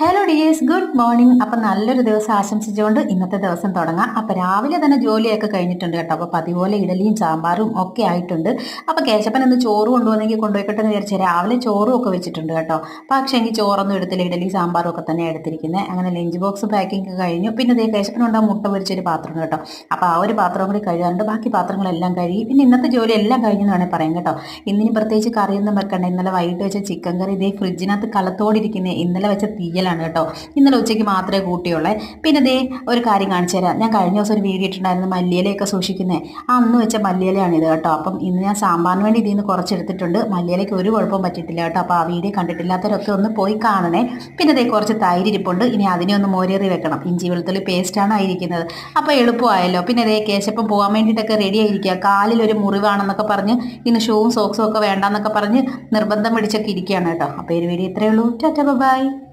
Hello dears good morning അപ്പം നല്ലൊരു ദിവസം ആശംസിച്ചുകൊണ്ട് ഇന്നത്തെ ദിവസം തുടങ്ങാം. അപ്പം രാവിലെ തന്നെ ജോലിയൊക്കെ കഴിഞ്ഞിട്ടുണ്ട് കേട്ടോ. അപ്പോൾ പതിപോലെ ഇഡലിയും സാമ്പാറും ഒക്കെ ആയിട്ടുണ്ട്. അപ്പം കേശപ്പൻ ഇന്ന് ചോറ് കൊണ്ടുവന്നെങ്കിൽ കൊണ്ടുപോയിക്കട്ടെ എന്ന് വിചാരിച്ചാൽ രാവിലെ ചോറും ഒക്കെ വെച്ചിട്ടുണ്ട് കേട്ടോ. പക്ഷേ എങ്കിൽ ചോറൊന്നും എടുത്തില്ല. ഇഡലി സാമ്പാറും ഒക്കെ തന്നെ എടുത്തിരിക്കുന്നത് അങ്ങനെ ലഞ്ച് ബോക്സ് പാക്കിംഗ് കഴിഞ്ഞു. പിന്നെ ഇതേ കേശപ്പനുണ്ടാ മുട്ട പൊരിച്ചൊരു പാത്രം കേട്ടോ. അപ്പോൾ ആ ഒരു പാത്രം കൂടി കഴുകാറുണ്ട് ബാക്കി പാത്രങ്ങളെല്ലാം കഴുകി. പിന്നെ ഇന്നത്തെ ജോലി എല്ലാം കഴിഞ്ഞെന്ന് വേണേൽ പറയാം കേട്ടോ. ഇന്നിനി പ്രത്യേകിച്ച് കറിയൊന്നും വെക്കണ്ട. ഇന്നലെ വൈകിട്ട് വെച്ച ചിക്കൻ കറി ഇതേ ഫ്രിഡ്ജിനകത്ത് കളത്തോടിരിക്കുന്നത് ഇന്നലെ വെച്ച തീയലാണ് കേട്ടോ. ഇന്നലെ ഉച്ചയ്ക്ക് മാത്രമേ കൂട്ടിയുള്ളേ. പിന്നെ ദേ ഒരു കാര്യം കാണിച്ചു തരാം. ഞാൻ കഴിഞ്ഞ ദിവസം ഒരു വീഡിയോ ഇട്ടിട്ടുണ്ടായിരുന്നു മല്ലിയിലയൊക്കെ സൂക്ഷിക്കുന്നത് ആ അന്ന് വെച്ച മല്ലിയിലയാണിത് കേട്ടോ. അപ്പം ഇന്ന് ഞാൻ സാമ്പാറിന് വേണ്ടി ഇതിൽ നിന്ന് കുറച്ചെടുത്തിട്ടുണ്ട്. മല്ലിയിലയ്ക്ക് ഒരു കുഴപ്പവും പറ്റിയിട്ടില്ല കേട്ടോ. അപ്പോൾ ആ വീഡിയോ കണ്ടിട്ടില്ലാത്തവരൊക്കെ ഒന്ന് പോയി കാണണേ. പിന്നെ ദേ കുറച്ച് തൈര് ഇരിപ്പുണ്ട്. ഇനി അതിനെ ഒന്ന് മോരേറി വെക്കണം. ഇഞ്ചി വെളുത്തുള്ളി പേസ്റ്റാണ് ആയിരിക്കുന്നത് അപ്പോൾ എളുപ്പമായല്ലോ. പിന്നെ ദേ കേശപ്പം പോകാൻ വേണ്ടിയിട്ടൊക്കെ റെഡി ആയിരിക്കുക. കാലിലൊരു മുറിവാണെന്നൊക്കെ പറഞ്ഞ് ഇന്ന് ഷൂവും സോക്സും ഒക്കെ വേണ്ടെന്നൊക്കെ പറഞ്ഞ് നിർബന്ധം പിടിച്ചൊക്കെ ഇരിക്കുകയാണ് കേട്ടോ. അപ്പോൾ ഒരു വീഡിയോ ഇത്രയേ ഉള്ളൂ. Tata bye.